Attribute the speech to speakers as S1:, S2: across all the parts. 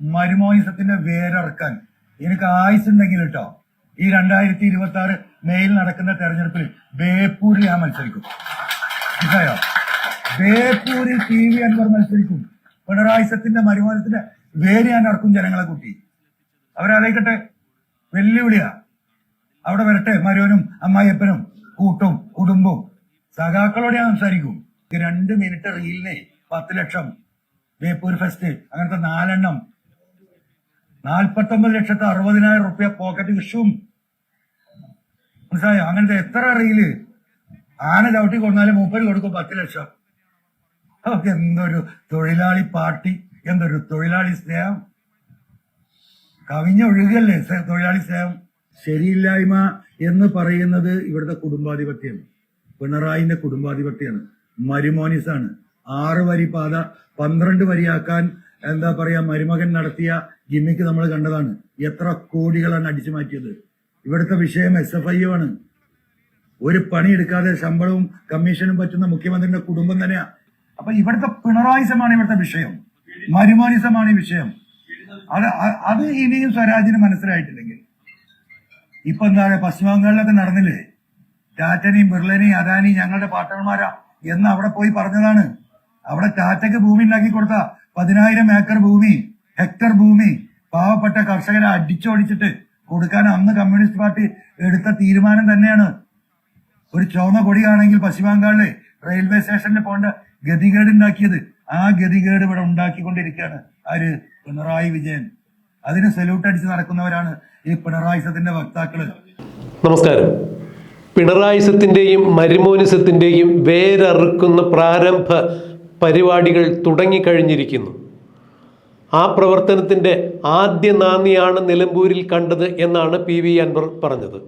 S1: മരുമോനിസത്തിന്റെ വേരറക്കാൻ എനിക്ക് ആയുസുണ്ടെങ്കിൽ കേട്ടോ ഈ രണ്ടായിരത്തി ഇരുപത്തി ആറ് മെയിൽ നടക്കുന്ന തെരഞ്ഞെടുപ്പിൽ ബേപ്പൂരിൽ ഞാൻ മത്സരിക്കും. മനസ്സിലായോ? ബേപ്പൂരിൽ ടി വി അൻവർ മത്സരിക്കും. പിണറായിസത്തിന്റെ മരുമോയിസത്തിന്റെ വേര് ഞാൻ ഇറക്കും ജനങ്ങളെ കൂട്ടി. അവരാലോചിക്കട്ടെ വെല്ലുവിളിയാ. അവിടെ വരട്ടെ മരുവനും അമ്മായിയപ്പനും കൂട്ടും കുടുംബവും. സഖാക്കളോട് ഞാൻ സംസാരിക്കും. രണ്ട് മിനിറ്റ് റീലിനെ പത്ത് ലക്ഷം ബേപ്പൂർ ഫെസ്റ്റ് അങ്ങനത്തെ നാലെണ്ണം നാൽപ്പത്തൊമ്പത് ലക്ഷത്തി അറുപതിനായിരം റുപ്യ പോക്കറ്റ് വിഷുവും. മനസ്സിലായോ? അങ്ങനത്തെ എത്ര റീൽ ആന ചവിട്ടി കൊന്നാലും മൂപ്പര് കൊടുക്കും പത്ത് ലക്ഷം. അതൊക്കെ എന്തൊരു തൊഴിലാളി പാർട്ടി എന്തൊരു തൊഴിലാളി സ്നേഹം. കവിഞ്ഞൊഴുകല്ലേ തൊഴിലാളി സ്നേഹം? ശരിയില്ലായ്മ എന്ന് പറയുന്നത് ഇവിടുത്തെ കുടുംബാധിപത്യം പിണറായിന്റെ കുടുംബാധിപത്യമാണ്. മരുമോനിസാണ്. ആറ് വരി പാത പന്ത്രണ്ട് വരിയാക്കാൻ എന്താ പറയാ മരുമകൻ നടത്തിയ ഗിമ്മിക്ക് നമ്മൾ കണ്ടതാണ്. എത്ര കോടികളാണ് അടിച്ചു മാറ്റിയത്. ഇവിടുത്തെ വിഷയം എസ് എഫ് ഐ ആണ്. ഒരു പണി എടുക്കാതെ ശമ്പളവും കമ്മീഷനും പറ്റുന്ന മുഖ്യമന്ത്രിയുടെ കുടുംബം തന്നെയാ. അപ്പൊ ഇവിടുത്തെ പിണറായിസമാണ് ഇവിടുത്തെ വിഷയം. മരുമാനിസമാണ് ഈ വിഷയം. അത് അത് ഇനിയും സ്വരാജിന് മനസ്സിലായിട്ടില്ലെങ്കിൽ. ഇപ്പൊ എന്താ പറയുക പശ്ചിമ ബംഗാളിലൊക്കെ നടന്നില്ലേ? ടാറ്റനെയും ബിർളനെയും അദാനി ഞങ്ങളുടെ പാട്ടന്മാരാ എന്ന് അവിടെ പോയി പറഞ്ഞതാണ്. അവിടെ ടാറ്റയ്ക്ക് ഭൂമി ഉണ്ടാക്കി കൊടുത്ത. പതിനായിരം ഏക്കർ ഭൂമി ഹെക്ടർ ഭൂമി പാവപ്പെട്ട കർഷകരെ അടിച്ചോടിച്ചിട്ട് കൊടുക്കാൻ അന്ന് കമ്മ്യൂണിസ്റ്റ് പാർട്ടി എടുത്ത തീരുമാനം തന്നെയാണ്. ഒരു ചുവന്ന കൊടിയാണെങ്കിൽ പശ്ചിമ ബംഗാളിലെ റെയിൽവേ സ്റ്റേഷനിൽ പോകേണ്ട ഗതികേട് ഉണ്ടാക്കിയത് ആ ഗതികേട് ഇവിടെ ഉണ്ടാക്കിക്കൊണ്ടിരിക്കുകയാണ് ആര്? പിണറായി വിജയൻ. അതിന് സല്യൂട്ട് അടിച്ച് നടക്കുന്നവരാണ് ഈ പിണറായി സത്തിന്റെ വക്താക്കൾ.
S2: നമസ്കാരം. പിണറായിസത്തിന്റെയും മരുമോനിസത്തിന്റെയും വേരറുക്കുന്ന പ്രാരംഭ പരിപാടികൾ തുടങ്ങിക്കഴിഞ്ഞിരിക്കുന്നു. ആ പ്രവർത്തനത്തിന്റെ ആദ്യ നാന്ദിയാണ് നിലമ്പൂരിൽ കണ്ടത് എന്നാണ് പി വി അൻവർ പറഞ്ഞത്.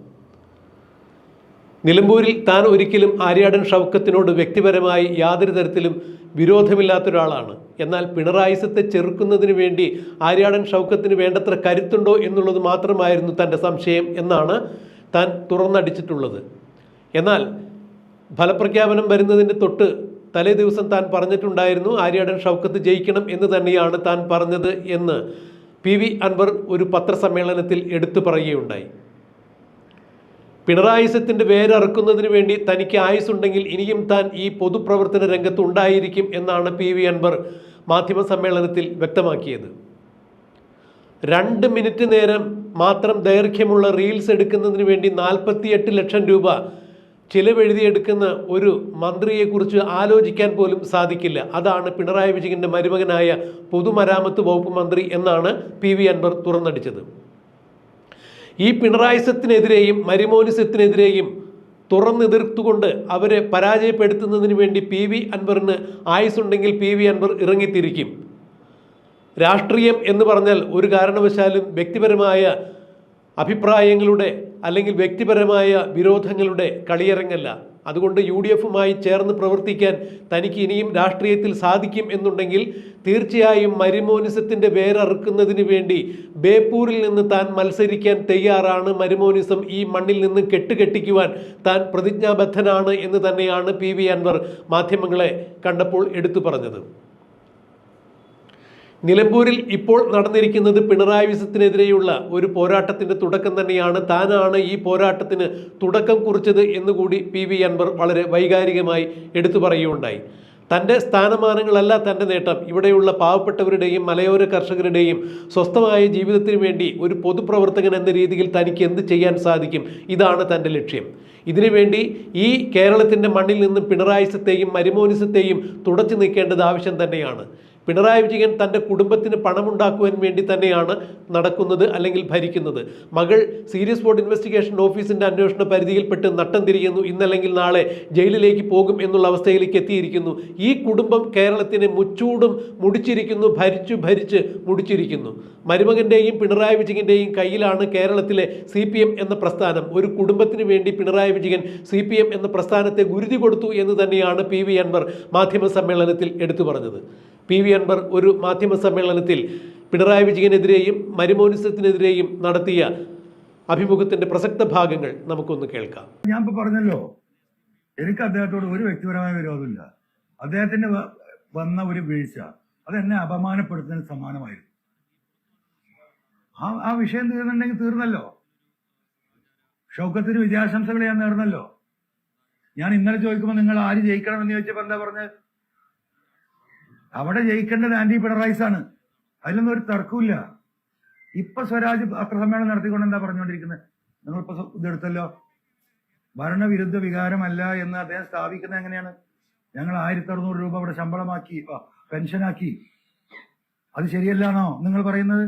S2: നിലമ്പൂരിൽ താൻ ഒരിക്കലും ആര്യാടൻ ഷൗക്കത്തിനോട് വ്യക്തിപരമായി യാതൊരു തരത്തിലും വിരോധമില്ലാത്ത ഒരാളാണ് എന്നാൽ പിണറായിസത്തെ ചെറുക്കുന്നതിന് വേണ്ടി ആര്യാടൻ ഷൗക്കത്തിന് വേണ്ടത്ര കരുത്തുണ്ടോ എന്നുള്ളത് മാത്രമായിരുന്നു തന്റെ സംശയം എന്നാണ് താൻ തുറന്നടിച്ചിട്ടുള്ളത്. എന്നാൽ ഫലപ്രഖ്യാപനം വരുന്നതിന്റെ തൊട്ട് തലേ ദിവസം താൻ പറഞ്ഞിട്ടുണ്ടായിരുന്നു ആര്യാടൻ ഷൗക്കത്ത് ജയിക്കണം എന്ന് തന്നെയാണ് താൻ പറഞ്ഞത് എന്ന് പി വി അൻവർ ഒരു പത്രസമ്മേളനത്തിൽ എടുത്തു പറയുകയുണ്ടായി. പിണറായുസത്തിന്റെ വേരറുക്കുന്നതിന് വേണ്ടി തനിക്ക് ആയുസുണ്ടെങ്കിൽ ഇനിയും താൻ ഈ പൊതുപ്രവർത്തന രംഗത്ത് ഉണ്ടായിരിക്കും എന്നാണ് പി വി അൻവർ മാധ്യമ സമ്മേളനത്തിൽ വ്യക്തമാക്കിയത്. രണ്ട് മിനിറ്റ് നേരം മാത്രം ദൈർഘ്യമുള്ള റീൽസ് എടുക്കുന്നതിന് വേണ്ടി നാൽപ്പത്തിയെട്ട് ലക്ഷം രൂപ ചിലവെഴുതിയെടുക്കുന്ന ഒരു മന്ത്രിയെക്കുറിച്ച് ആലോചിക്കാൻ പോലും സാധിക്കില്ല. അതാണ് പിണറായി വിജയന്റെ മരുമകനായ പൊതുമരാമത്ത് വകുപ്പ് മന്ത്രി എന്നാണ് പി വി അൻവർ തുറന്നടിച്ചത്. ഈ പിണറായിസത്തിനെതിരെയും മരിമോനിസത്തിനെതിരെയും തുറന്നെതിർത്തുകൊണ്ട് അവരെ പരാജയപ്പെടുത്തുന്നതിന് വേണ്ടി പി വി അൻവറിന് ആയുസുണ്ടെങ്കിൽ പി വി അൻവർ ഇറങ്ങിത്തിരിക്കും. രാഷ്ട്രീയം എന്ന് പറഞ്ഞാൽ ഒരു കാരണവശാലും വ്യക്തിപരമായ അഭിപ്രായങ്ങളുടെ അല്ലെങ്കിൽ വ്യക്തിപരമായ വിരോധങ്ങളുടെ കളിയരങ്ങല്ല. അതുകൊണ്ട് യു ഡി എഫുമായി ചേർന്ന് പ്രവർത്തിക്കാൻ തനിക്ക് ഇനിയും രാഷ്ട്രീയത്തിൽ സാധിക്കും എന്നുണ്ടെങ്കിൽ തീർച്ചയായും മരുമോനിസത്തിന്റെ വേരറുക്കുന്നതിന് വേണ്ടി ബേപ്പൂരിൽ നിന്ന് താൻ മത്സരിക്കാൻ തയ്യാറാണ് മരുമോനിസം ഈ മണ്ണിൽ നിന്ന് കെട്ടുകെട്ടിക്കുവാൻ താൻ പ്രതിജ്ഞാബദ്ധനാണ് എന്ന് തന്നെയാണ് പി വി അൻവർ മാധ്യമങ്ങളെ കണ്ടപ്പോൾ എടുത്തു പറഞ്ഞത്. നിലമ്പൂരിൽ ഇപ്പോൾ നടന്നിരിക്കുന്നത് പിണറായി വിസത്തിനെതിരെയുള്ള ഒരു പോരാട്ടത്തിന്റെ തുടക്കം തന്നെയാണ്. താനാണ് ഈ പോരാട്ടത്തിന് തുടക്കം കുറിച്ചത് എന്നുകൂടി പി വി അൻവർ വളരെ വൈകാരികമായി എടുത്തു പറയുകയുണ്ടായി. തന്റെ സ്ഥാനമാനങ്ങളല്ല തന്റെ നേട്ടം. ഇവിടെയുള്ള പാവപ്പെട്ടവരുടെയും മലയോര കർഷകരുടെയും സ്വസ്ഥമായ ജീവിതത്തിന് വേണ്ടി ഒരു പൊതുപ്രവർത്തകൻ എന്ന രീതിയിൽ തനിക്ക് എന്ത് ചെയ്യാൻ സാധിക്കും? ഇതാണ് തന്റെ ലക്ഷ്യം. ഇതിനുവേണ്ടി ഈ കേരളത്തിന്റെ മണ്ണിൽ നിന്നും പിണറായിസത്തെയും മരുമോനിസത്തെയും തുടച്ചു നീക്കേണ്ടത് ആവശ്യം തന്നെയാണ്. പിണറായി വിജയൻ തന്റെ കുടുംബത്തിന് പണമുണ്ടാക്കുവാൻ വേണ്ടി തന്നെയാണ് നടക്കുന്നത് അല്ലെങ്കിൽ ഭരിക്കുന്നത്. മകൾ സീരിയസ് ബോർഡ് ഇൻവെസ്റ്റിഗേഷൻ ഓഫീസിന്റെ അന്വേഷണ പരിധിയിൽപ്പെട്ട് നട്ടം തിരിയുന്നു ഇന്നല്ലെങ്കിൽ നാളെ ജയിലിലേക്ക് പോകും എന്നുള്ള അവസ്ഥയിലേക്ക് എത്തിയിരിക്കുന്നു. ഈ കുടുംബം കേരളത്തിനെ മുച്ചൂടും മുടിച്ചിരിക്കുന്നു ഭരിച്ചു ഭരിച്ച് മുടിച്ചിരിക്കുന്നു. മരുമകന്റെയും പിണറായി വിജയന്റെയും കയ്യിലാണ് കേരളത്തിലെ സി എന്ന പ്രസ്ഥാനം. ഒരു കുടുംബത്തിന് വേണ്ടി പിണറായി വിജയൻ സി എന്ന പ്രസ്ഥാനത്തെ ഗുരുതി കൊടുത്തു എന്ന് തന്നെയാണ് പി വി അൻവർ മാധ്യമ സമ്മേളനത്തിൽ എടുത്തു പറഞ്ഞത്. പി വി അൻവർ ഒരു മാധ്യമ സമ്മേളനത്തിൽ പിണറായി വിജയനെതിരെയും മരുമോനിസത്തിനെതിരെയും നടത്തിയ അഭിമുഖത്തിന്റെ പ്രസക്ത ഭാഗങ്ങൾ നമുക്കൊന്ന് കേൾക്കാം.
S1: ഞാൻ ഇപ്പൊ പറഞ്ഞല്ലോ എനിക്ക് അദ്ദേഹത്തോട് ഒരു വ്യക്തിപരമായ വിരോധമില്ല. അദ്ദേഹത്തിന് വന്ന ഒരു വീഴ്ച അത് എന്നെ അപമാനപ്പെടുത്തുന്നതിന് സമാനമായിരുന്നു. ആ ആ വിഷയം തീർന്നുണ്ടെങ്കിൽ തീർന്നല്ലോ. ഷൗക്കത്തിന് വിജയാശംസകൾ ഞാൻ നേർന്നല്ലോ. ഞാൻ ഇന്നലെ ചോദിക്കുമ്പോൾ നിങ്ങൾ ആര് ജയിക്കണം എന്ന് ചോദിച്ചപ്പോ എന്താ പറഞ്ഞത്? അവിടെ ജയിക്കേണ്ടത് ആന്റി പിണറായിസ് ആണ്. അതിലൊന്നും ഒരു തർക്കമില്ല ഇപ്പൊ സ്വരാജ് പത്രസമ്മേളനം നടത്തിക്കൊണ്ട് എന്താ പറഞ്ഞുകൊണ്ടിരിക്കുന്നത്? നിങ്ങളിപ്പോ ഇതെടുത്തല്ലോ. ഭരണവിരുദ്ധ വികാരമല്ല എന്ന് അദ്ദേഹം സ്ഥാപിക്കുന്നത് എങ്ങനെയാണ്? ഞങ്ങൾ ആയിരത്തി അറുന്നൂറ് രൂപ അവിടെ ശമ്പളമാക്കി പെൻഷനാക്കി. അത് ശരിയല്ലാന്നോ? നിങ്ങൾ പറയുന്നത്?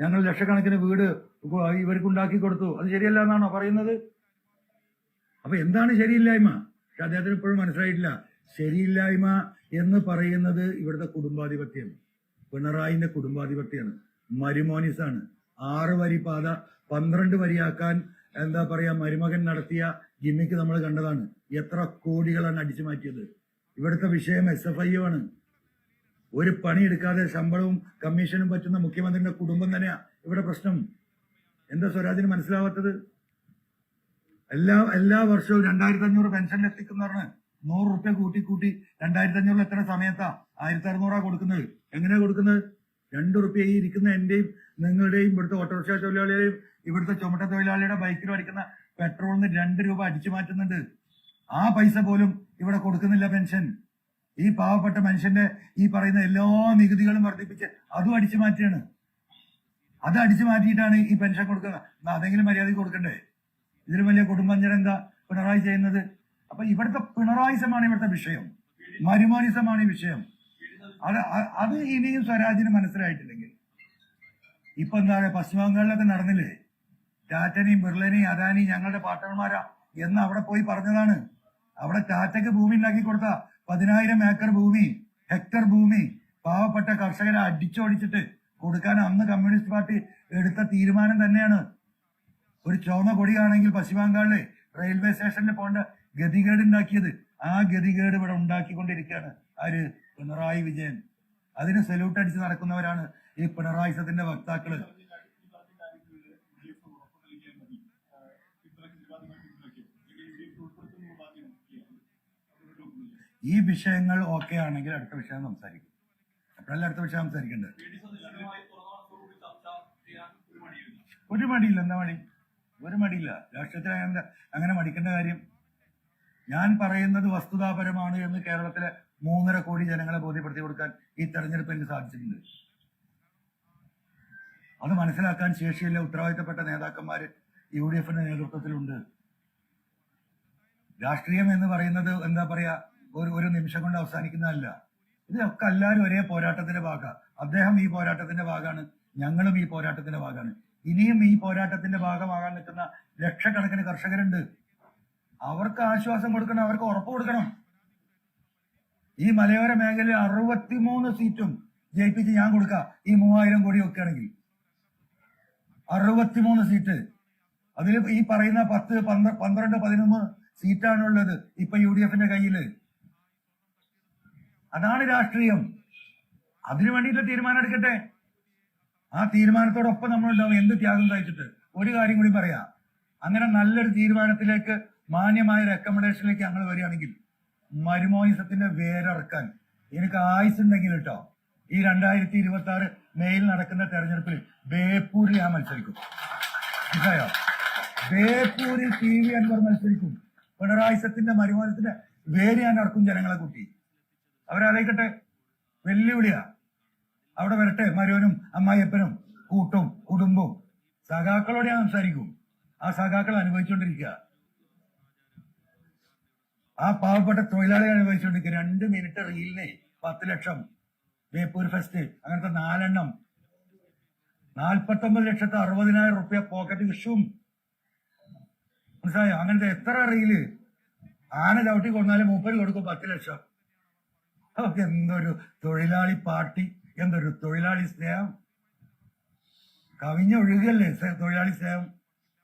S1: ഞങ്ങൾ ലക്ഷക്കണക്കിന് വീട് ഇവർക്ക് ഉണ്ടാക്കി കൊടുത്തു. അത് ശരിയല്ല എന്നാണോ പറയുന്നത്? അപ്പൊ എന്താണ് ശരിയില്ലായ്മ? പക്ഷെ അദ്ദേഹത്തിന് ഇപ്പോഴും മനസ്സിലായിട്ടില്ല. ശരിയില്ലായ്മ എന്ന് പറയുന്നത് ഇവിടുത്തെ കുടുംബാധിപത്യം പിണറായിന്റെ കുടുംബാധിപത്യമാണ്. മരുമോനിസാണ്. ആറ് വരി പാത പന്ത്രണ്ട് വരിയാക്കാൻ എന്താ പറയാ മരുമകൻ നടത്തിയ ഗിമ്മിക്ക് നമ്മൾ കണ്ടതാണ്. എത്ര കോടികളാണ് അടിച്ചു മാറ്റിയത്. ഇവിടുത്തെ വിഷയം എസ് എഫ് ഐ ആണ്. ഒരു പണിയെടുക്കാതെ ശമ്പളവും കമ്മീഷനും പറ്റുന്ന മുഖ്യമന്ത്രിയുടെ കുടുംബം തന്നെയാ ഇവിടെ പ്രശ്നം. എന്താ സ്വരാജിന് മനസ്സിലാവാത്തത്? എല്ലാ എല്ലാ വർഷവും രണ്ടായിരത്തി അഞ്ഞൂറ് പെൻഷൻ എത്തിക്കുന്നവർക്ക് നൂറ് റുപ്യ കൂട്ടി കൂട്ടി രണ്ടായിരത്തി അഞ്ഞൂറിൽ എത്ര സമയത്താ ആയിരത്തി അറുന്നൂറാ കൊടുക്കുന്നത്. എങ്ങനെയാ കൊടുക്കുന്നത്? രണ്ട് റുപ്യ ഈ ഇരിക്കുന്ന എന്റെയും നിങ്ങളുടെയും ഇവിടുത്തെ ഓട്ടോറിക്ഷ തൊഴിലാളികളെയും ഇവിടുത്തെ ചുമട്ട തൊഴിലാളിയുടെ ബൈക്കിൽ അടിക്കുന്ന പെട്രോളിന് രണ്ട് രൂപ അടിച്ചു മാറ്റുന്നുണ്ട്. ആ പൈസ പോലും ഇവിടെ കൊടുക്കുന്നില്ല പെൻഷൻ. ഈ പാവപ്പെട്ട മനുഷ്യന്റെ ഈ പറയുന്ന എല്ലാ നികുതികളും വർദ്ധിപ്പിച്ച് അതും അടിച്ചു മാറ്റിയാണ് അത് അടിച്ചു മാറ്റിയിട്ടാണ് ഈ പെൻഷൻ കൊടുക്കുന്നത് അതെങ്കിലും മര്യാദയ്ക്ക് കൊടുക്കണ്ടേ? ഇതിലും വലിയ കുടുംബഞ്ചന എന്താ പിണറായി ചെയ്യുന്നത്? അപ്പൊ ഇവിടുത്തെ പിണറായിസമാണ് ഇവിടുത്തെ വിഷയം. മരുമാനിസമാണ് ഈ വിഷയം. അത് അത് ഇനിയും സ്വരാജിന് മനസ്സിലായിട്ടില്ലെങ്കിൽ. ഇപ്പൊ എന്താ പറയുക പശ്ചിമ ബംഗാളിലൊക്കെ നടന്നില്ലേ? ടാറ്റനെയും ബിർളനെയും അദാനിയും ഞങ്ങളുടെ പാട്ടന്മാരാ എന്ന് അവിടെ പോയി പറഞ്ഞതാണ്. അവിടെ ടാറ്റയ്ക്ക് ഭൂമി ഉണ്ടാക്കി കൊടുത്ത പതിനായിരം ഏക്കർ ഭൂമി ഹെക്ടർ ഭൂമി പാവപ്പെട്ട കർഷകരെ അടിച്ചോടിച്ചിട്ട് കൊടുക്കാൻ അന്ന് കമ്മ്യൂണിസ്റ്റ് പാർട്ടി എടുത്ത തീരുമാനം തന്നെയാണ്. ഒരു ചുവന്ന കൊടിയാണെങ്കിൽ പശ്ചിമ ബംഗാളിലെ റെയിൽവേ സ്റ്റേഷനിൽ പോകേണ്ട ഗതികേട് ഉണ്ടാക്കിയത് ആ ഗതികേട് ഇവിടെ ഉണ്ടാക്കിക്കൊണ്ടിരിക്കുകയാണ്. ആര്? പിണറായി വിജയൻ. അതിന് സല്യൂട്ട് അടിച്ച് നടക്കുന്നവരാണ് ഈ പിണറായി സത്തിന്റെ വക്താക്കൾ. ഈ വിഷയങ്ങൾ ഓക്കെ ആണെങ്കിൽ അടുത്ത വിഷയം സംസാരിക്കും. അപ്പോഴല്ല അടുത്ത വിഷയം സംസാരിക്കേണ്ടത്? ഒരു മടിയില്ല. എന്താ മടി? ഒരു മടിയില്ല. രാഷ്ട്രീയത്തിൽ അങ്ങനെ അങ്ങനെ മടിക്കേണ്ട കാര്യം ഞാൻ പറയുന്നത് വസ്തുതാപരമാണ് എന്ന് കേരളത്തിലെ മൂന്നര കോടി ജനങ്ങളെ ബോധ്യപ്പെടുത്തി കൊടുക്കാൻ ഈ തെരഞ്ഞെടുപ്പ് എനിക്ക് സാധിച്ചിട്ടുണ്ട്. അത് മനസ്സിലാക്കാൻ ശേഷിയുള്ള ഉത്തരവാദിത്തപ്പെട്ട നേതാക്കന്മാര് യു ഡി എഫിന്റെ നേതൃത്വത്തിലുണ്ട്. രാഷ്ട്രീയം എന്ന് പറയുന്നത് എന്താ പറയാ ഒരു ഒരു നിമിഷം കൊണ്ട് അവസാനിക്കുന്നതല്ല. ഇതൊക്കെ എല്ലാവരും ഒരേ പോരാട്ടത്തിന്റെ ഭാഗമാണ് അദ്ദേഹം ഈ പോരാട്ടത്തിന്റെ ഭാഗമാണ് ഞങ്ങളും ഈ പോരാട്ടത്തിന്റെ ഭാഗമാണ് ഇനിയും ഈ പോരാട്ടത്തിന്റെ ഭാഗമാകാൻ നിൽക്കുന്ന ലക്ഷക്കണക്കിന് കർഷകരുണ്ട്. അവർക്ക് ആശ്വാസം കൊടുക്കണം അവർക്ക് ഉറപ്പ് കൊടുക്കണം. ഈ മലയോര മേഖലയിൽ അറുപത്തിമൂന്ന് സീറ്റും ജയിപ്പിച്ച് ഞാൻ കൊടുക്കാം. ഈ മൂവായിരം കോടി ഒക്കെ ആണെങ്കിൽ അറുപത്തിമൂന്ന് സീറ്റ്. അതിൽ ഈ പറയുന്ന പത്ത് പന്ത്ര- പന്ത്രണ്ട് പതിനൊന്ന് സീറ്റാണുള്ളത് ഇപ്പൊ യു ഡി എഫിന്റെ കയ്യിൽ. അതാണ് രാഷ്ട്രീയം. അതിനു വേണ്ടിയിട്ടുള്ള തീരുമാനം എടുക്കട്ടെ. ആ തീരുമാനത്തോടൊപ്പം നമ്മളുണ്ടാവും എന്ത് ത്യാഗം സഹിച്ചിട്ട് ഒരു കാര്യം കൂടി പറയാ. അങ്ങനെ നല്ലൊരു തീരുമാനത്തിലേക്ക് മാന്യമായ റെക്കമെൻഡേഷനിലേക്ക് ഞങ്ങൾ വരികയാണെങ്കിൽ മരുമോനിസത്തിന്റെ വേരറക്കാൻ എനിക്ക് ആയുസ് ഉണ്ടെങ്കിൽ കേട്ടോ ഈ രണ്ടായിരത്തി ഇരുപത്തി ആറ് മെയിൽ നടക്കുന്ന തെരഞ്ഞെടുപ്പിൽ ബേപ്പൂരിൽ ഞാൻ മത്സരിക്കും. മനസ്സിലായോ? ബേപ്പൂരിൽ ടി വി അൻവർ മത്സരിക്കും. പിണറായിസത്തിന്റെ മരുമോനത്തിന്റെ വേര് ഞാൻ ഇറക്കും ജനങ്ങളെ കൂട്ടി. അവരാലോചിക്കട്ടെ വെല്ലുവിളിയാ. അവിടെ വരട്ടെ മരുവനും അമ്മായിയപ്പനും കൂട്ടും കുടുംബവും. സഖാക്കളോട് ഞാൻ സംസാരിക്കും. ആ സഖാക്കൾ അനുഭവിച്ചുകൊണ്ടിരിക്കുക. ആ പാവപ്പെട്ട തൊഴിലാളികൾ അനുഭവിച്ചുകൊണ്ടിരിക്കുക രണ്ട് മിനിറ്റ് റീലിനെ പത്ത് ലക്ഷം. ബേപ്പൂർ ഫെസ്റ്റ്. അങ്ങനത്തെ നാലെണ്ണം. നാൽപ്പത്തൊമ്പത് ലക്ഷത്തി അറുപതിനായിരം റുപ്യ പോക്കറ്റ് വിഷുവും. മനസ്സിലായോ? അങ്ങനത്തെ എത്ര റീൽ? ആന ചവിട്ടി കൊണ്ടാലും മൂപ്പര് കൊടുക്കും പത്ത് ലക്ഷം. അതൊക്കെ എന്തൊരു തൊഴിലാളി പാർട്ടി എന്തൊരു തൊഴിലാളി സ്നേഹം. കവിഞ്ഞൊഴുകല്ലേ തൊഴിലാളി സ്നേഹം?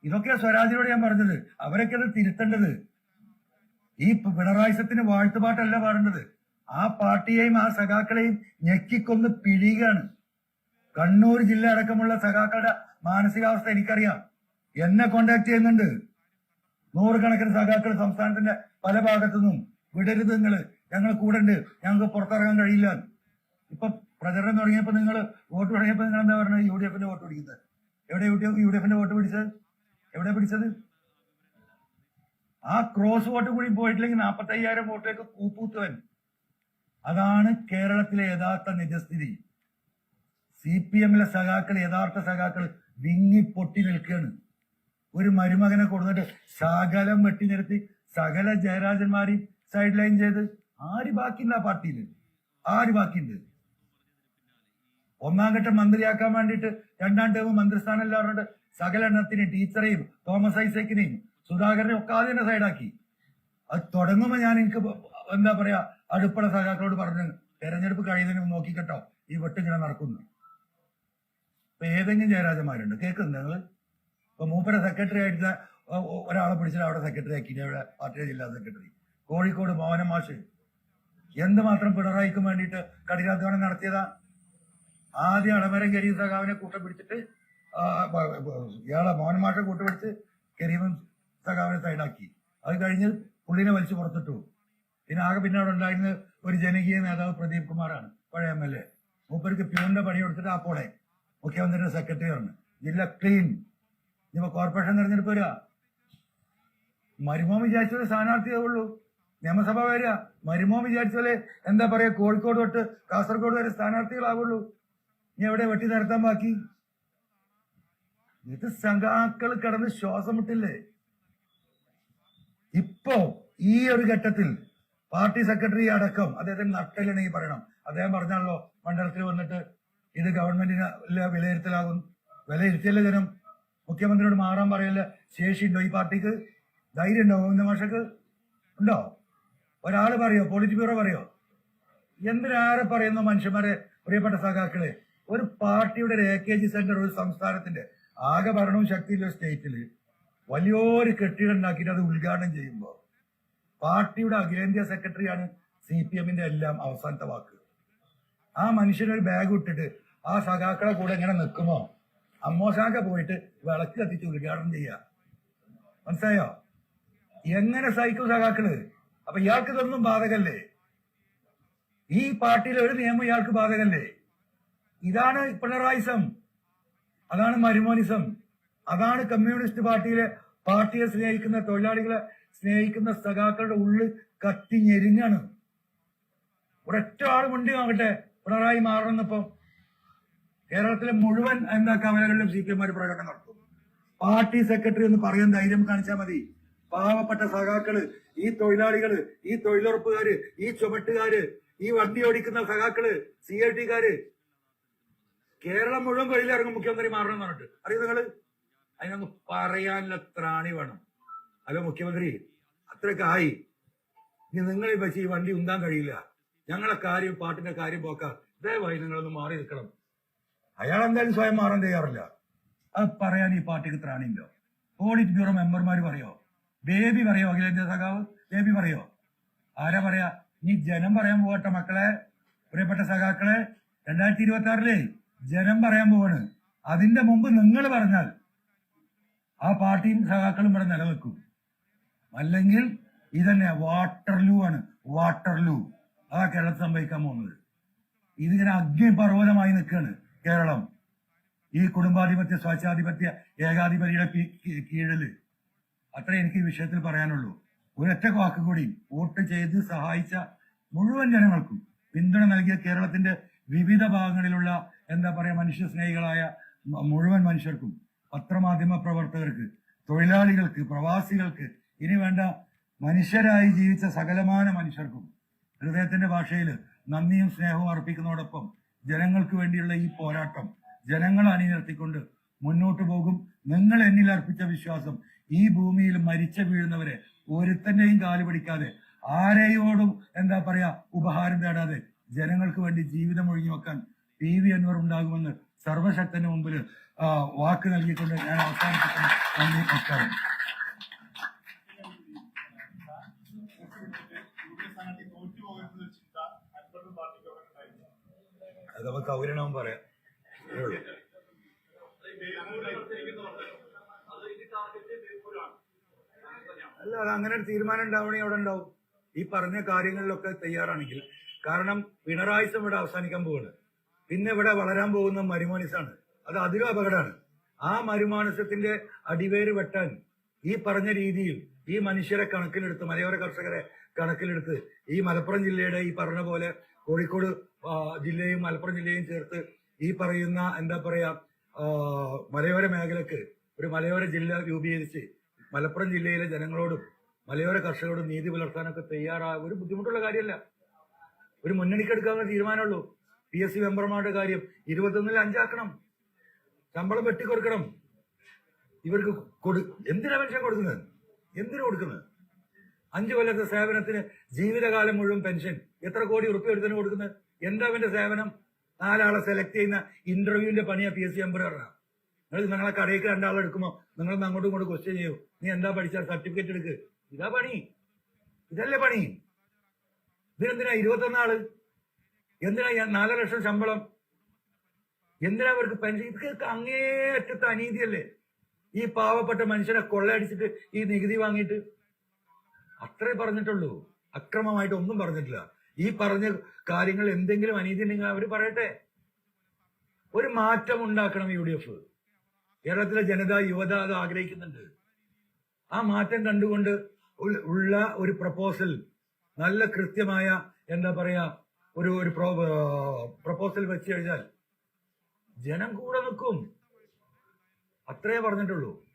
S1: ഇതൊക്കെയാ സ്വരാജിനോട് ഞാൻ പറഞ്ഞത്. അവരൊക്കെ അത് തിരുത്തേണ്ടത്. ഈ പിണറായിസത്തിന് വാഴ്ത്തുപാട്ടല്ല പാടേണ്ടത്. ആ പാർട്ടിയെയും ആ സഖാക്കളെയും ഞെക്കിക്കൊന്ന് പിഴിയുകയാണ്. കണ്ണൂർ ജില്ല അടക്കമുള്ള സഖാക്കളുടെ മാനസികാവസ്ഥ എനിക്കറിയാം. എന്നെ കോണ്ടാക്ട് ചെയ്യുന്നുണ്ട്. നൂറുകണക്കിന് സഖാക്കൾ സംസ്ഥാനത്തിന്റെ പല ഭാഗത്തു നിന്നും വിടരുത് നിങ്ങൾ. ഞങ്ങൾ കൂടെ ഉണ്ട് ഞങ്ങൾക്ക് പുറത്തിറങ്ങാൻ കഴിയില്ല. ഇപ്പൊ പ്രചരണം തുടങ്ങിയപ്പോ നിങ്ങൾ വോട്ട് തുടങ്ങിയപ്പോ നിങ്ങൾ എന്താ പറഞ്ഞത്? യു ഡി എഫിന്റെ വോട്ട് പിടിക്കുന്നത്. എവിടെ യു ഡി എഫിന്റെ വോട്ട് പിടിച്ചത്? എവിടെ പിടിച്ചത്? ആ ക്രോസ് വോട്ട് കൂടി പോയിട്ടില്ലെങ്കിൽ നാൽപ്പത്തി അയ്യായിരം വോട്ടിലേക്ക് വരും അതാണ് കേരളത്തിലെ യഥാർത്ഥ നിജസ്ഥിതി. സി പി എമ്മിലെ സഖാക്കൾ യഥാർത്ഥ സഖാക്കൾ വിങ്ങി പൊട്ടി നിൽക്കുകയാണ്. ഒരു മരുമകനെ കൊടുത്തിട്ട് സകലം വെട്ടി നിരത്തി സകല ജയരാജന്മാരെയും സൈഡ് ലൈൻ ചെയ്ത് ആര് ബാക്കിയുണ്ട് ആ പാർട്ടിയിൽ? ആര് ബാക്കിയുണ്ട്? ഒന്നാം ഘട്ടം മന്ത്രിയാക്കാൻ വേണ്ടിയിട്ട് രണ്ടാം ടേം മന്ത്രിസ്ഥാനം എല്ലാം പറഞ്ഞിട്ട് സകല എണ്ണത്തിനെയും ടീച്ചറെയും തോമസ് ഐസക്കിനെയും സുധാകരനെയും ഒക്കെ ആദ്യം തന്നെ സൈഡാക്കി അത് തുടങ്ങുമ്പോൾ ഞാൻ എനിക്ക് എന്താ പറയാ അടുപ്പുള്ള സഖാക്കളോട് പറഞ്ഞു തെരഞ്ഞെടുപ്പ് കഴിയുന്നതിന് നോക്കിക്കട്ടോ ഈ വെട്ടിങ്ങനെ നടക്കുന്നു. ഇപ്പൊ ഏതെങ്കിലും ജയരാജന്മാരുണ്ട്. കേൾക്കുന്നു നിങ്ങൾ ഇപ്പൊ മൂപ്പര സെക്രട്ടറി ആയിട്ട് ഒരാളെ പിടിച്ചാൽ അവിടെ സെക്രട്ടറി ആക്കി അവിടെ പാർട്ടിയുടെ ജില്ലാ സെക്രട്ടറി കോഴിക്കോട് മോഹന മാഷ്. എന്തുമാത്രം പിണറായിക്ക് വേണ്ടിയിട്ട് കഠിനാധ്വാനം നടത്തിയതാ? ആദ്യം അളമരം കരീം സഖാവിനെ കൂട്ടം പിടിച്ചിട്ട് ഇയാളെ മോഹൻ മാഷെ കൂട്ടുപിടിച്ച് കരീമൻ സഖാവിനെ സൈഡാക്കി അത് കഴിഞ്ഞ് പുള്ളിനെ വലിച്ചു പുറത്തിട്ടു. പിന്നെ ആകെ പിന്നെ അവിടെ ഉണ്ടായിരുന്ന ഒരു ജനകീയ നേതാവ് പ്രദീപ് കുമാറാണ് പഴയ എം എൽ എ. മൂപ്പർക്ക് പ്യൂണിന്റെ പണി കൊടുത്തിട്ട് ആ പോടെ മുഖ്യമന്ത്രിയുടെ സെക്രട്ടറി ആണ് ജില്ല ക്ലീൻ. ഇനിയിപ്പോ കോർപ്പറേഷൻ തെരഞ്ഞെടുപ്പ് വരിക. മരുമോ വിചാരിച്ചത് സ്ഥാനാർത്ഥിയേ ഉള്ളൂ. നിയമസഭ വരിക. മരുമോ വിചാരിച്ചാലേ എന്താ പറയാ കോഴിക്കോട് തൊട്ട് കാസർഗോഡ് വരെ സ്ഥാനാർത്ഥികളാവുള്ളൂ. ഇനി എവിടെ വെട്ടി നിരത്താൻ ബാക്കി? ഇത് സംഘാക്കൾ കിടന്ന് ശ്വാസം മുട്ടില്ലേ? ഇപ്പോ ഈ ഒരു ഘട്ടത്തിൽ പാർട്ടി സെക്രട്ടറി അടക്കം അദ്ദേഹത്തിന് നട്ടലെന്ന് ഈ പറയണം. അദ്ദേഹം പറഞ്ഞാണല്ലോ മണ്ഡലത്തിൽ വന്നിട്ട് ഇത് ഗവൺമെന്റിന് വിലയിരുത്തലാകും. വിലയിരുത്തിയല്ലേ ജനം? മുഖ്യമന്ത്രിയോട് മാറാൻ പറയല്ല? ശേഷിയുണ്ടോ ഈ പാർട്ടിക്ക്? ധൈര്യം ഉണ്ടോ ഗോവിന്ദ മാഷക്ക്? ഉണ്ടോ? ഒരാൾ പറയോ? പോളിറ്റ് ബ്യൂറോ പറയോ? എന്തിനാരെ പറയുന്ന മനുഷ്യന്മാരെ പ്രിയപ്പെട്ട സഖാക്കളെ? ഒരു പാർട്ടിയുടെ ഒരു എ കെ ജി സെന്റർ ഒരു സംസ്ഥാനത്തിന്റെ ആകെ ഭരണവും ശക്തിയില്ല സ്റ്റേറ്റിൽ വലിയൊരു കെട്ടിടം ഉണ്ടാക്കിയിട്ട് അത് ഉദ്ഘാടനം ചെയ്യുമ്പോൾ പാർട്ടിയുടെ അഖിലേന്ത്യാ സെക്രട്ടറിയാണ് സി പി എമ്മിന്റെ എല്ലാം അവസാനത്തെ വാക്ക്. ആ മനുഷ്യനൊരു ബാഗ് ഇട്ടിട്ട് ആ സഖാക്കളെ കൂടെ ഇങ്ങനെ നിൽക്കുമോ അമ്മോശാക്ക പോയിട്ട് വിളക്ക് കത്തിച്ച് ഉദ്ഘാടനം ചെയ്യുക മനസ്സിലായോ? എങ്ങനെ സഹിക്കും സഖാക്കൾ? അപ്പൊ ഇയാൾക്ക് ഇതൊന്നും ബാധകല്ലേ? ഈ പാർട്ടിയിലെ ഒരു നിയമം ഇയാൾക്ക് ബാധകല്ലേ? ഇതാണ് പിണറായിസം. അതാണ് മരുമോനിസം. അതാണ് കമ്മ്യൂണിസ്റ്റ് പാർട്ടിയിലെ പാർട്ടിയെ സ്നേഹിക്കുന്ന തൊഴിലാളികളെ സ്നേഹിക്കുന്ന സഖാക്കളുടെ ഉള്ളിൽ കത്തി ഞെരിഞ്ഞാണ് ഒരൊറ്റ ആൾ മുണ്ടി ആകട്ടെ പിണറായി മാറണമെന്നിപ്പം കേരളത്തിലെ മുഴുവൻ എന്താ കവലകളിലും സി പി എംമാർ പ്രകടനം നടത്തും. പാർട്ടി സെക്രട്ടറി എന്ന് പറയാൻ ധൈര്യം കാണിച്ചാൽ മതി. പാവപ്പെട്ട സഖാക്കൾ ഈ തൊഴിലാളികൾ ഈ തൊഴിലുറപ്പുകാര് ഈ ചുമട്ടുകാര് ഈ വണ്ടി ഓടിക്കുന്ന സഖാക്കൾ സി ഐ ടിക്കാര്. കേരളം മുഴുവൻ വെളിയിലിറങ്ങും മുഖ്യമന്ത്രി മാറണം എന്ന് പറഞ്ഞിട്ട്. അറിയോ നിങ്ങൾ? അതിനൊന്ന് പറയാനുള്ള ത്രാണി വേണം. ഹലോ മുഖ്യമന്ത്രി അത്രയൊക്കെ ആയി ഇനി നിങ്ങളെ വെച്ച് ഈ വണ്ടി ഉണ്ടാൻ കഴിയില്ല. ഞങ്ങളെ കാര്യം പാട്ടിന്റെ കാര്യം പോക്ക. ദയവായി നിങ്ങളൊന്ന് മാറി നിൽക്കണം. അയാൾ എന്തായാലും സ്വയം മാറാൻ തയ്യാറില്ല. അത് പറയാൻ ഈ പാർട്ടിക്ക് ത്രാണിയില്ലോ ഓഡിറ്റ് ബ്യൂറോ മെമ്പർമാർ പറയോ? ബേബി പറയോ അഖിലേന്ത്യാ സഖാവ്? ബേബി പറയോ? ആരാ പറയാ? ഇനി ജനം പറയാൻ പോകട്ടെ മക്കളെ. പ്രിയപ്പെട്ട സഖാക്കളെ രണ്ടായിരത്തി ഇരുപത്തി ആറിലെ ജനം പറയാൻ പോവാണ്. അതിന്റെ മുമ്പ് നിങ്ങൾ പറഞ്ഞാൽ ആ പാർട്ടിയും സഖാക്കളും ഇവിടെ നിലനിൽക്കും. അല്ലെങ്കിൽ ഇതന്നെ വാട്ടർലൂ ആണ്. വാട്ടർലൂ. അതാ കേരളത്തിൽ സംഭവിക്കാൻ പോകുന്നത്. ഇതിങ്ങനെ അഗ്നിപർവതമായി നിൽക്കുകയാണ് കേരളം. ഈ കുടുംബാധിപത്യ സ്വാച്ഛാധിപത്യ ഏകാധിപതിയുടെ കീഴിൽ. അത്രേ എനിക്ക് ഈ വിഷയത്തിൽ പറയാനുള്ളൂ. ഒരൊറ്റ വാക്ക് കൂടി വോട്ട് ചെയ്ത് സഹായിച്ച മുഴുവൻ ജനങ്ങൾക്കും പിന്തുണ നൽകിയ കേരളത്തിന്റെ വിവിധ ഭാഗങ്ങളിലുള്ള എന്താ പറയാ മനുഷ്യ സ്നേഹികളായ മുഴുവൻ മനുഷ്യർക്കും പത്രമാധ്യമ പ്രവർത്തകർക്ക് തൊഴിലാളികൾക്ക് പ്രവാസികൾക്ക് ഇനി വേണ്ട മനുഷ്യരായി ജീവിച്ച സകലമാന മനുഷ്യർക്കും ഹൃദയത്തിന്റെ ഭാഷയിൽ നന്ദിയും സ്നേഹവും അർപ്പിക്കുന്നതോടൊപ്പം ജനങ്ങൾക്ക് വേണ്ടിയുള്ള ഈ പോരാട്ടം ജനങ്ങൾ അണിനിർത്തിക്കൊണ്ട് മുന്നോട്ട് പോകും. നിങ്ങൾ എന്നിൽ അർപ്പിച്ച വിശ്വാസം ഈ ഭൂമിയിൽ മരിച്ച വീഴുന്നവരെ ഒരുത്തന്റെയും കാൽ പിടിക്കാതെ ആരെയോടും എന്താ പറയാ ഉപഹാരം തേടാതെ ജനങ്ങൾക്ക് വേണ്ടി ജീവിതം ഒഴിഞ്ഞു വെക്കാൻ പി വി അൻവർ ഉണ്ടാകുമെന്ന് സർവശക്തന് മുമ്പിൽ വാക്ക് നൽകിക്കൊണ്ട് ഞാൻ അവസാനിപ്പിക്കുന്നു. നന്ദി നമസ്കാരം.
S3: സ്ഥാനാർത്ഥി തോറ്റു പോകുന്ന ചിന്ത അൻപതും പാർട്ടിക്കൊക്കെ ഉണ്ടായിരുന്നു
S1: അത് നമുക്ക് കൗരണവും പറയാം. അല്ല അത് അങ്ങനെ ഒരു തീരുമാനം ഉണ്ടാവണേ അവിടെ ഉണ്ടാവും. ഈ പറഞ്ഞ കാര്യങ്ങളിലൊക്കെ തയ്യാറാണെങ്കിൽ. കാരണം പിണറായിസം ഇവിടെ അവസാനിക്കാൻ പോവാണ്. പിന്നെ ഇവിടെ വളരാൻ പോകുന്ന മരുമാനിസാണ്. അത് അതിലും അപകടമാണ്. ആ മരുമാനസത്തിന്റെ അടിവേര് വെട്ടാൻ ഈ പറഞ്ഞ രീതിയിൽ ഈ മനുഷ്യരെ കണക്കിലെടുത്ത് മലയോര കർഷകരെ കണക്കിലെടുത്ത് ഈ മലപ്പുറം ജില്ലയുടെ ഈ പറഞ്ഞ പോലെ കോഴിക്കോട് ജില്ലയും മലപ്പുറം ജില്ലയും ചേർത്ത് ഈ പറയുന്ന എന്താ പറയാ മലയോര മേഖലക്ക് ഒരു മലയോര ജില്ല രൂപീകരിച്ച് മലപ്പുറം ജില്ലയിലെ ജനങ്ങളോടും മലയോര കർഷകരോടും നീതി പുലർത്താനൊക്കെ തയ്യാറായ ഒരു ബുദ്ധിമുട്ടുള്ള കാര്യമല്ല. ഒരു മുന്നണിക്കെടുക്കാവുന്ന തീരുമാനമുള്ളൂ പി എസ് സി മെമ്പർമാരുടെ കാര്യം ഇരുപത്തൊന്നിൽ അഞ്ചാക്കണം. ശമ്പളം വെട്ടിക്കൊടുക്കണം. ഇവർക്ക് കൊടു എന്തിനാ പെൻഷൻ കൊടുക്കുന്നത്? എന്തിനു കൊടുക്കുന്നത്? അഞ്ചു കൊല്ലത്തെ സേവനത്തിന് ജീവിതകാലം മുഴുവൻ പെൻഷൻ. എത്ര കോടി ഉറുപ്പ്യ എടുത്തിന് കൊടുക്കുന്നത്? എന്താ അവന്റെ സേവനം? നാലാളെ സെലക്ട് ചെയ്യുന്ന ഇന്റർവ്യൂവിന്റെ പണിയാ പി എസ് സി പറഞ്ഞ നിങ്ങൾ നിങ്ങളെ കടയിലേക്ക് രണ്ടാളെ എടുക്കുമോ നിങ്ങൾ അങ്ങോട്ടും ഇങ്ങോട്ടും ക്വസ്റ്റ്യൻ ചെയ്യൂ. നീ എന്താ പഠിച്ചാൽ സർട്ടിഫിക്കറ്റ് എടുക്ക്. ഇതാ പണി. ഇതല്ലേ പണി. ഇതിനെന്തിനാ ഇരുപത്തൊന്നാൾ? എന്തിനാ ഈ നാല് ലക്ഷം ശമ്പളം? എന്തിനാ അവർക്ക് പെൻഷൻ? ഇതൊക്കെ അങ്ങേയറ്റത്തെ അനീതിയല്ലേ? ഈ പാവപ്പെട്ട മനുഷ്യനെ കൊള്ളയടിച്ചിട്ട് ഈ നികുതി വാങ്ങിയിട്ട്? അത്രേ പറഞ്ഞിട്ടുള്ളൂ. അക്രമമായിട്ട് ഒന്നും പറഞ്ഞിട്ടില്ല. ഈ പറഞ്ഞ കാര്യങ്ങൾ എന്തെങ്കിലും അനീതി ഉണ്ടെങ്കിൽ അവർ പറയട്ടെ. ഒരു മാറ്റം ഉണ്ടാക്കണം യു ഡി എഫ്. കേരളത്തിലെ ജനത യുവത അത് ആഗ്രഹിക്കുന്നുണ്ട്. ആ മാറ്റം കണ്ടുകൊണ്ട് ഉള്ള ഒരു പ്രപ്പോസൽ നല്ല കൃത്യമായ എന്താ പറയാ ഒരു ഒരു പ്രപ്പോസൽ വെച്ച് കഴിഞ്ഞാൽ ജനം കൂടെ നിൽക്കും. അത്രേ പറഞ്ഞിട്ടുള്ളൂ.